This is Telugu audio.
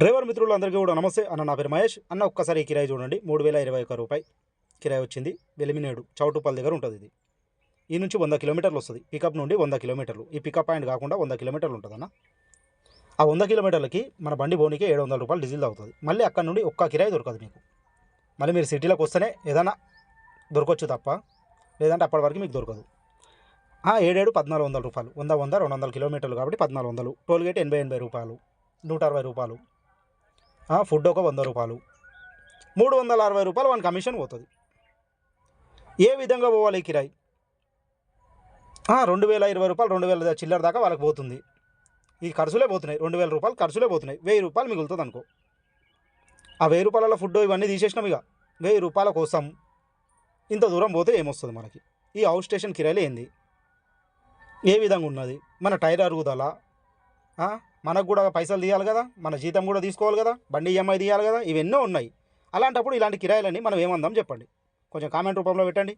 డ్రైవర్ మిత్రులందరికీ కూడా నమస్తే. అన్న నా పేరు మహేష్. అన్న ఒక్కసారి కిరాయి చూడండి. మూడు వేల ఇరవై ఒక్క రూపాయి కిరాయి వచ్చింది. వెలిమినేడు చౌటుపల్లి దగ్గర ఉంటుంది ఇది. ఈ నుంచి వంద కిలోమీటర్లు వస్తుంది. పికప్ నుండి వంద కిలోమీటర్లు. ఈ పికప్ పాయింట్ కాకుండా వంద కిలోమీటర్లు ఉంటుంది అన్న. ఆ వంద కిలోమీటర్లకి మన బండి బోనికి ఏడు వందల రూపాయలు డీజిల్ అవుతుంది మళ్ళీ అక్కడ నుండి ఒక్క కిరాయి దొరకదు మీకు. మళ్ళీ మీరు సిటీలోకి వస్తేనే ఏదైనా దొరకవచ్చు తప్ప లేదంటే అప్పటి వరకు మీకు దొరకదు. ఏడేడు పద్నాలుగు వందల రూపాయలు. వంద వంద రెండు వందల కిలోమీటర్లు కాబట్టి పద్నాలుగు వందలు. టోల్గేట్ ఎనభై ఎనభై రూపాయలు. నూట అరవై రూపాయలు. ఫుడ్ ఒక వంద రూపాయలు. మూడు వందల అరవై రూపాయలు వన్ కమిషన్ పోతుంది. ఏ విధంగా పోవాలి ఈ కిరాయి? రెండు వేల ఇరవై రూపాయలు రెండు వేల చిల్లర దాకా వాళ్ళకి పోతుంది. ఈ ఖర్చులే పోతున్నాయి. రెండు వేల రూపాయలు ఖర్చులే పోతున్నాయి. వెయ్యి రూపాయలు మిగులుతుంది అనుకో. ఆ వెయ్యి రూపాయల ఫుడ్ ఇవన్నీ తీసేసినాం ఇక. వెయ్యి రూపాయల కోసం ఇంత దూరం పోతే ఏమొస్తుంది మనకి? ఈ హౌస్ స్టేషన్ కిరాయిలు ఏంది? ఏ విధంగా ఉన్నది? మన టైర్ అరుగుదల మనకు కూడా పైసలు తీయాలి కదా మన జీతం కూడా తీసుకోవాలి కదా బండి ఈఎంఐ తీయాలి కదా ఇవెన్నో ఉన్నాయి. అలాంటప్పుడు ఇలాంటి కిరాయిలని మనం ఏమందాం చెప్పండి. కొంచెం కామెంట్ రూపంలో పెట్టండి.